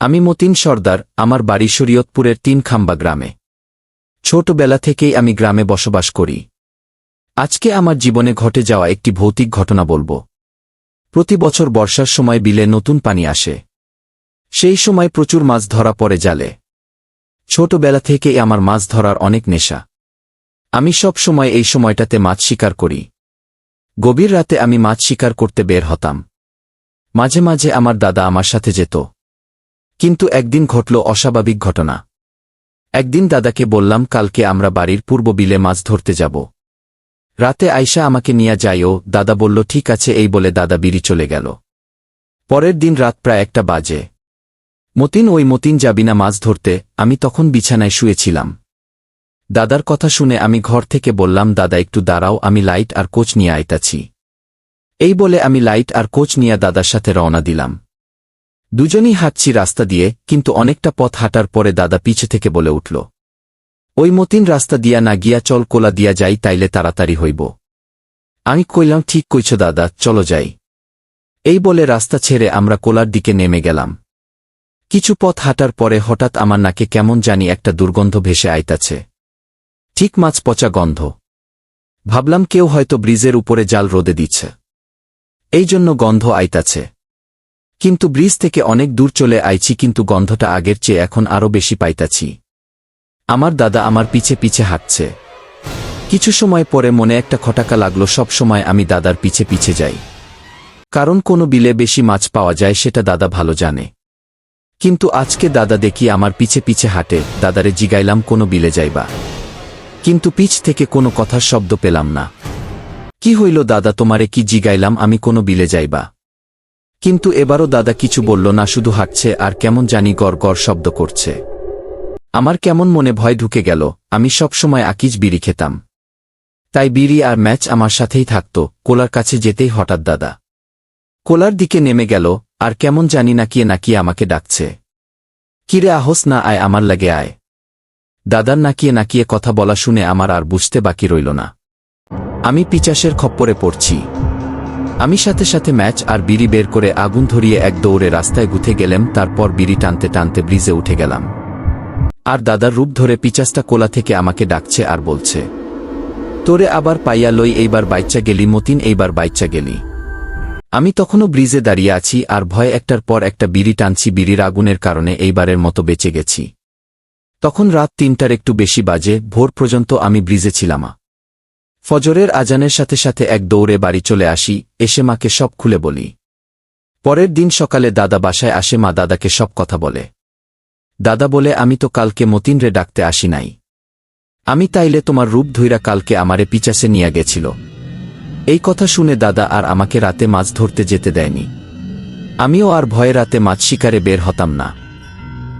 আমি মতিন সর্দার, আমার বাড়ি শরীয়তপুরের তিন খাম্বা গ্রামে। ছোটবেলা থেকেই আমি গ্রামে বসবাস করি। আজকে আমার জীবনে ঘটে যাওয়া একটি ভৌতিক ঘটনা বলব। প্রতি বছর বর্ষার সময় বিলে নতুন পানি আসে। সেই সময় প্রচুর মাছ ধরা পড়ে জালে। ছোটবেলা থেকেই আমার মাছ ধরার অনেক নেশা। আমি সব সময় এই সময়টাতে মাছ শিকার করি। গভীর রাতে আমি মাছ শিকার করতে বের হতাম। মাঝে মাঝে আমার দাদা আমার সাথে যেত। কিন্তু একদিন ঘটল অস্বাভাবিক ঘটনা। একদিন দাদাকে বললাম, কালকে আমরা বাড়ির পূর্ব বিলে মাছ ধরতে যাব। রাতে আয়সা আমাকে নিয়ে যাইও দাদা বলল, ঠিক আছে। এই বলে দাদা বিড়ি চলে গেল। পরের দিন রাত প্রায় একটা বাজে। মতিন, ওই মতিন, যাবি না মাছ ধরতে? আমি তখন বিছানায় শুয়েছিলাম। দাদার কথা শুনে আমি ঘর থেকে বললাম, দাদা, একটু দাঁড়াও, আমি লাইট আর কোচ নিয়ে আইতাছি। এই বলে আমি লাইট আর কোচ নিয়ে দাদার সাথে রওনা দিলাম। দুজনই হাঁটছি রাস্তা দিয়ে, কিন্তু অনেকটা পথ হাঁটার পরে দাদা পিছে থেকে বলে উঠল, ওই মতিন রাস্তা দিয়া না গিয়া চল, কোলা দিয়া যাই, তাইলে তাড়াতাড়ি হইব। আমি কইলাম, ঠিক কইছ দাদা, চলো যাই। এই বলে রাস্তা ছেড়ে আমরা কোলার দিকে নেমে গেলাম। কিছু পথ হাঁটার পরে হঠাৎ আমার নাকে কেমন জানি একটা দুর্গন্ধ ভেসে আইতাছে। ঠিক মাছ পচা গন্ধ। ভাবলাম কেউ হয়তো ব্রিজের উপরে জাল রোদে দিচ্ছে। এই জন্য গন্ধ আইতাছে। কিন্তু ব্রিজ থেকে অনেক দূর চলে আইছি কিন্তু গন্ধটা আগের চেয়ে এখন আরও বেশি পাইতাছি। আমার দাদা আমার পিছে পিছে হাঁটছে। কিছু সময় পরে মনে একটা খটাকা লাগল, সব সময় আমি দাদার পিছে পিছে যাই। কারণ কোনো বিলে বেশি মাছ পাওয়া যায় সেটা দাদা ভালো জানে। কিন্তু আজকে দাদা দেখি আমার পিছে পিছে হাঁটে, দাদারে জিগাইলাম কোনো বিলে যাইবা। কিন্তু পিছ থেকে কোনো কথার শব্দ পেলাম না। কি হইল দাদা তোমারে কি জিগাইলাম, আমি কোনো বিলে যাইবা? কিন্তু এবারও দাদা কিছু বলল না, শুধু হাঁটছে আর কেমন জানি গড় শব্দ করছে। আমার কেমন মনে ভয় ঢুকে গেল, আমি সব সময় আকিজ বিড়ি খেতাম। তাই বিড়ি আর ম্যাচ আমার সাথেই থাকত, কোলার কাছে যেতেই হঠাৎ দাদা। কোলার দিকে নেমে গেল, আর কেমন জানি না নাকিয়ে নাকিয়ে আমাকে ডাকছে। কিরে আহস না, আয় আমার লাগে আয়। দাদার নাকিয়ে নাকিয়ে কথা বলা শুনে আমার আর বুঝতে বাকি রইল না। আমি পিচাসের খপ্পরে পড়ছি। আমি সাথে সাথে ম্যাচ আর বিড়ি বের করে আগুন ধরিয়ে এক দৌড়ে রাস্তায় গুথে গেলাম, তারপর বিড়ি টানতে টানতে ব্রিজে উঠে গেলাম। আর দাদার রূপ ধরে পিচাসটা কোলা থেকে আমাকে ডাকছে আর বলছে, তোরে আবার পাইয়া লই, এইবার বাইচ্চা গেলি, মতিন, এইবার বাইচ্চা গেলি। আমি তখনও ব্রিজে দাঁড়িয়ে আছি আর ভয় একটার পর একটা বিড়ি টানছি, বিড়ির আগুনের কারণে এইবারের মতো বেঁচে গেছি। তখন রাত তিনটার একটু বেশি বাজে, ভোর পর্যন্ত আমি ব্রিজে ছিলামা ফজরের আজানের সাথে সাথে এক দৌড়ে বাড়ি চলে আসি, এসে মাকে সব খুলে বলি। পরের দিন সকালে দাদা বাসায় আসে, মা দাদাকে সব কথা বলে। দাদা বলে, আমি তো কালকে মতিন রে ডাকতে আসি নাই। আমি তাইলে তোমার রূপ ধইরা কালকে আমারে পিচাসে নিয়ে গেছিল। এই কথা শুনে দাদা আর আমাকে রাতে মাছ ধরতে যেতে দেয়নি। আমিও আর ভয়ে রাতে মাছ শিকারে বের হতাম না।